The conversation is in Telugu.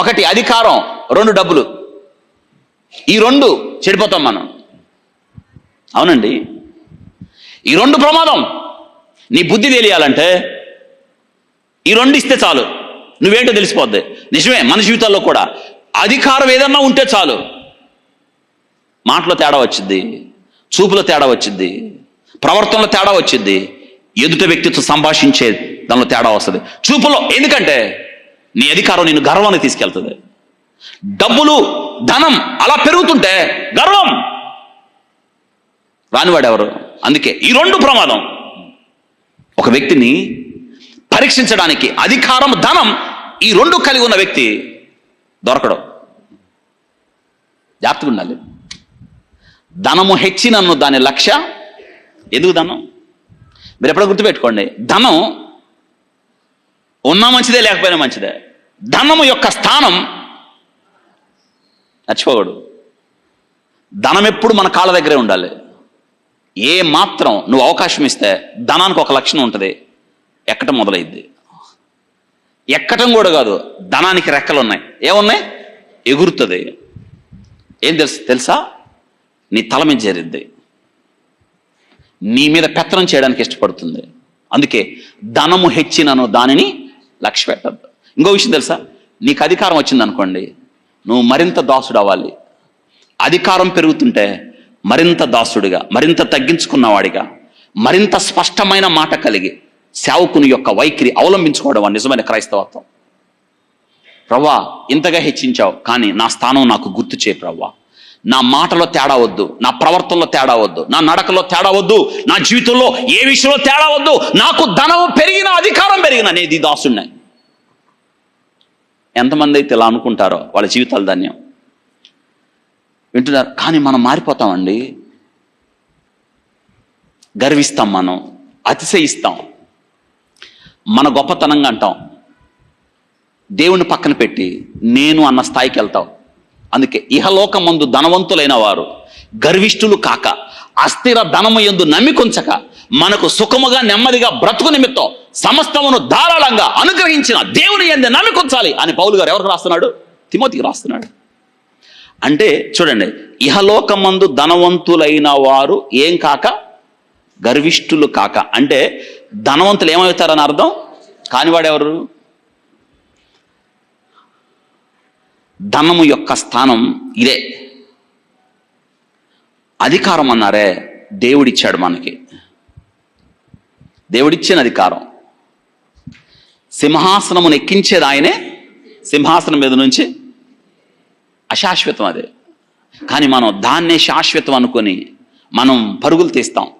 ఒకటి అధికారం రెండు డబ్బులు. ఈ రెండు చెడిపోతాం మనం. అవునండి? ఈ రెండు ప్రమాదం. నీ బుద్ధి తెలియాలంటే ఈ రెండు ఇస్తే చాలు. నువ్వేంటో తెలిసిపోద్ది. నిజమే మన జీవితాల్లో కూడా. అధికారం ఏదన్నా ఉంటే చాలు. మాటలో తేడా వచ్చింది చూపులో తేడా వచ్చింది ప్రవర్తనలో తేడా వచ్చింది ఎదుట వ్యక్తితో సంభాషించే దానిలో తేడా వస్తుంది. చూపులో ఎందుకంటే నీ అధికారం నేను గర్వాన్ని తీసుకెళ్తుంది. డబ్బులు ధనం అలా పెరుగుతుంటే గర్వం. రానివాడు ఎవరు అందుకే ఈ రెండు ప్రమాదం. ఒక వ్యక్తిని పరీక్షించడానికి అధికారం ధనం ఈ రెండు కలిగి ఉన్న వ్యక్తి దొరకడం. జాగ్రత్తగా ఉండాలి. ధనము హెచ్చినన్ను దాని లక్ష్య. ఎందుకు ధనం? మీరు ఎప్పుడో గుర్తుపెట్టుకోండి. ధనం ఉన్నా మంచిదే లేకపోయినా మంచిదే. ధనము యొక్క స్థానం మర్చిపోకూడదు ధనం ఎప్పుడు మన కాళ్ళ దగ్గరే ఉండాలి. ఏ మాత్రం నువ్వు అవకాశం ఇస్తే ధనానికి ఒక లక్షణం ఉంటుంది. ఎక్కటం మొదలైద్ది. ఎక్కటం కూడా కాదు ధనానికి రెక్కలు ఉన్నాయి. ఏమున్నాయి? ఎగురుతుంది. ఏం తెలుసు? తెలుసా? నీ తల మీద చేరిద్ది. నీ మీద పెత్తనం చేయడానికి ఇష్టపడుతుంది. అందుకే ధనము హెచ్చినను దానిని లక్ష్య పెట్టద్దు ఇంకో విషయం తెలుసా? నీకు అధికారం వచ్చింది అనుకోండి నువ్వు మరింత దాసుడు అవ్వాలి అధికారం పెరుగుతుంటే మరింత దాసుడిగా మరింత తగ్గించుకున్నవాడిగా మరింత స్పష్టమైన మాట కలిగి సేవకుని యొక్క వైఖరి అవలంబించుకోవడం నిజమైన క్రైస్తవత్వం. ప్రవ్వా ఇంతగా హెచ్చించావు కానీ నా స్థానం నాకు గుర్తు చేయి ప్రవ్వా. నా మాటలో తేడా వద్దు నా ప్రవర్తనలో తేడా వద్దు నా నడకలో తేడా వద్దు నా జీవితంలో ఏ విషయంలో తేడా వద్దు నాకు ధనం పెరిగిన అధికారం పెరిగిన అనేది దాసుడిని ఎంతమంది అయితే ఇలా అనుకుంటారో వాళ్ళ జీవితాలు ధన్యం. వింటున్నారు? కానీ మనం మారిపోతామండి. గర్విస్తాం మనం అతిశయిస్తాం. మన గొప్పతనంగా అంటాం. దేవుని పక్కన పెట్టి నేను అన్న స్థాయికి వెళ్తాం అందుకే ఇహలోకమందు ధనవంతులైన వారు గర్విష్ఠులు కాక అస్థిర ధనము ఎందు నమ్మికొంచక మనకు సుఖముగా నెమ్మదిగా బ్రతుకు నిమిత్తం సమస్తమును ధారాళంగా అనుగ్రహించిన దేవుని ఎందు నమ్మికొంచాలి అని పౌలు గారు ఎవరికి రాస్తున్నాడు? తిమోతికి రాస్తున్నాడు. అంటే చూడండి ఇహలోకమందు ధనవంతులైన వారు ఏం కాక? గర్విష్ఠులు కాక. అంటే ధనవంతులు ఏమవుతారని అర్థం? కానివాడెవరు? ధనము యొక్క స్థానం ఇదే. అధికారం అన్నారే దేవుడిచ్చాడు మనకి. దేవుడిచ్చిన అధికారం. సింహాసనమును ఎక్కించేది ఆయనే. సింహాసనం మీద నుంచి అశాశ్వతం అదే. కానీ మనం దాన్నే శాశ్వతం అనుకొని మనం పరుగులు తీస్తాం.